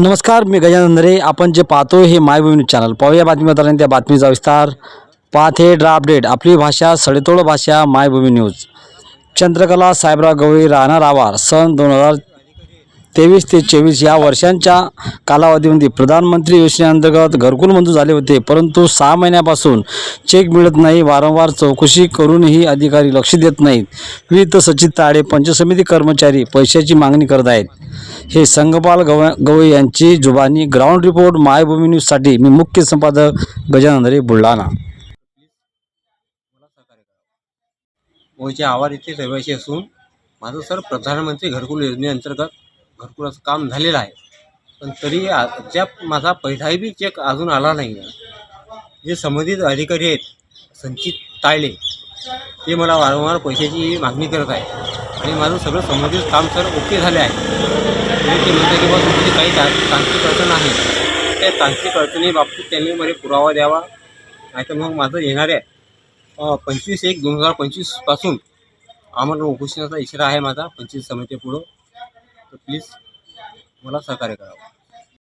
नमस्कार मी गजानन रे आपण जे पाहतो हे मायभूमी न्यूज चॅनल. पाहूया बातमीदारांनी त्या बातमीचा विस्तार. पाहते ड्रा अपडेट. आपली भाषा सडेतोड भाषा मायभूमी न्यूज. चंद्रकला साहेबराव गवळी राहणार आवार. सन दोन हजार तेवीस ते चोवीस या वर्षांच्या कालावधीमध्ये प्रधानमंत्री योजनेअंतर्गत घरकुल मंजूर झाले होते. परंतु सहा महिन्यापासून चेक मिळत नाही. वारंवार चौकशी करूनही अधिकारी लक्ष देत नाहीत. विविध सचिव ताडे पंचसमिती कर्मचारी पैशाची मागणी करत आहेत. हे संगपाल गव गवई यांची जुबानी ग्राउंड रिपोर्ट मायभूमी न्यूजसाठी मी मुख्य संपादक गजानन रे बुलढाणा. मोहिते आवार येथे रहिवासी असून माझं सर प्रधानमंत्री घरकुल योजनेअंतर्गत घरकुलाचं काम झालेलं आहे. पण तरी अद्याप माझा पहिलाही बी चेक अजून आला नाही. आहे जे संबंधित अधिकारी आहेत संचित तायले ते मला वारंवार पैशाची मागणी करत आहे आणि माझं सगळं संबंधित काम सर ओके झाले आहे. मी ते म्हणते की बा तुमची काही तांत्रिक अडचण आहे. त्या तांत्रिक अडचणीबाबतीत त्यांनी मला पुरावा द्यावा. नाहीतर मग माझं येणाऱ्या पंचवीस एक दोन हजार पंचवीसपासून आम्हाला उपोषणाचा इशारा आहे माझा पंचवीस समितीपुढं. तर प्लीज मला सहकार्य करावं.